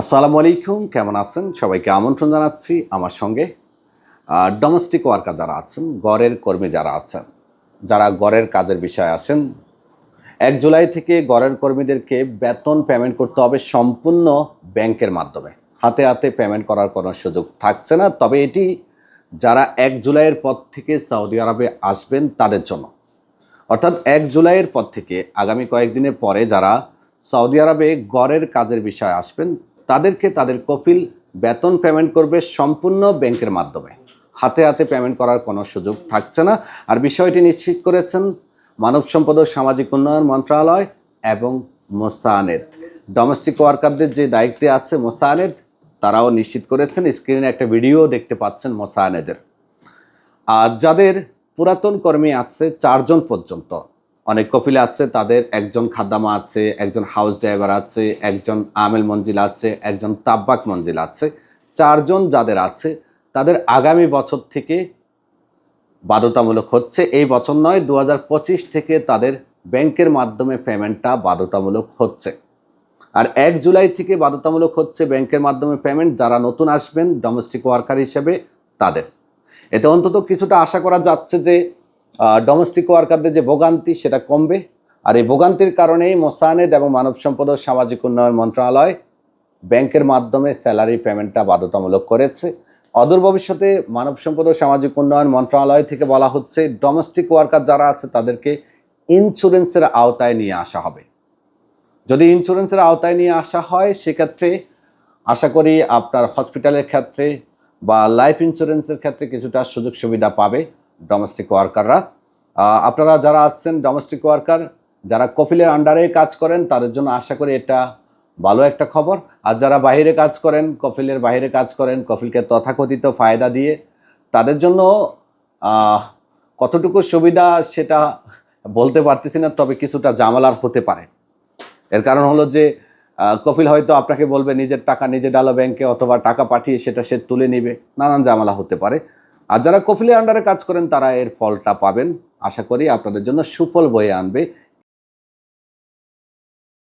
আসসালামু আলাইকুম, কেমন আছেন? সবাইকে আমন্ত্রণ জানাচ্ছি আমার সঙ্গে। ডোমেস্টিক ওয়ার্কার যারা আছেন, গড়ের কর্মী যারা আছেন, যারা গড়ের কাজের বিষয়ে আসেন এক জুলাই থেকে গড়ের কর্মীদেরকে বেতন পেমেন্ট করতে হবে সম্পূর্ণ ব্যাংকের মাধ্যমে। হাতে হাতে পেমেন্ট করার কোনো সুযোগ থাকছে না, তবে এটি যারা এক জুলাইয়ের পর থেকে সৌদি আরবে আসবেন, তাদের জন্য। অর্থাৎ এক জুলাইয়ের পর থেকে আগামী কয়েকদিনের পরে যারা সৌদি আরবে গড়ের কাজের বিষয়ে আসবেন তাদেরকে তাদের কপিল বেতন পেমেন্ট করবে সম্পূর্ণ ব্যাংকের মাধ্যমে। হাতে হাতে পেমেন্ট করার কোনো সুযোগ থাকছে না। আর বিষয়টি নিশ্চিত করেছেন মানব সম্পদ ও সামাজিক উন্নয়ন মন্ত্রণালয় এবং মোসানেদ। ডোমেস্টিক ওয়ার্কারদের যে দায়িত্বে আছে মোসানেদ, তারাও নিশ্চিত করেছেন স্ক্রিনে একটা ভিডিও দেখতে পাচ্ছেন মোসানেদের। আর যাদের পুরাতন কর্মী আছে, চারজন পর্যন্ত। অনেক কপিলে আছে, তাদের একজন খাদ্দামা আছে, একজন হাউস ড্রাইভার আছে, একজন আমেল মঞ্জিল আছে, একজন তাব্বাক মঞ্জিল আছে। চারজন যাদের আছে, তাদের আগামী বছর থেকে বাধ্যতামূলক হচ্ছে। এই বছর নয় দু থেকে তাদের ব্যাংকের মাধ্যমে পেমেন্টটা বাধ্যতামূলক হচ্ছে। আর এক জুলাই থেকে বাধ্যতামূলক হচ্ছে ব্যাংকের মাধ্যমে পেমেন্ট যারা নতুন আসবেন ডোমেস্টিক ওয়ার্কার হিসেবে তাদের। এতে অন্তত কিছুটা আশা করা যাচ্ছে যে ডোমেস্টিক ওয়ার্কারদের যে ভোগান্তি, সেটা কমবে। আর এই ভোগান্তির কারণেই মোসানেদ এবং মানব সম্পদ ও সামাজিক উন্নয়ন মন্ত্রণালয় ব্যাংকের মাধ্যমে স্যালারি পেমেন্টটা বাধ্যতামূলক করেছে। অদূর ভবিষ্যতে মানব সম্পদ ও সামাজিক উন্নয়ন মন্ত্রণালয় থেকে বলা হচ্ছে ডোমেস্টিক ওয়ার্কার যারা আছে, তাদেরকে ইন্স্যুরেন্সের আওতায় নিয়ে আসা হবে। যদি ইন্স্যুরেন্সের আওতায় নিয়ে আসা হয়, সেক্ষেত্রে আশা করি আপনার হসপিটালের ক্ষেত্রে বা লাইফ ইন্স্যুরেন্সের ক্ষেত্রে কিছুটা সুযোগ সুবিধা পাবে। ডোমেস্টিক ওয়ার্কাররা আপনারা যারা আছেন ডোমেস্টিক ওয়ার্কার যারা কফিলের আন্ডারে কাজ করেন, তাদের জন্য আশা করি এটা ভালো একটা খবর। আর যারা বাইরে কাজ করেন, কফিলের বাইরে কাজ করেন, কফিলকে তথাকথিত ফায়দা দিয়ে তাদের জন্য কতটুকু সুবিধা সেটা বলতে পারতেছি না, তবে কিছুটা জামালার হতে পারে। এর কারণ হলো যে কপিল হয়তো আপনাকে বলবে, নিজের টাকা নিজে ডালো ব্যাংকে অথবা টাকা পাঠিয়ে সেটা সে তুলে নিবে। নানান জামালা হতে পারে। আর যারা কপিলের আন্ডারে কাজ করেন, তারা এর ফলটা পাবেন। আশা করি আপনাদের জন্য সুফল বয়ে আনবে।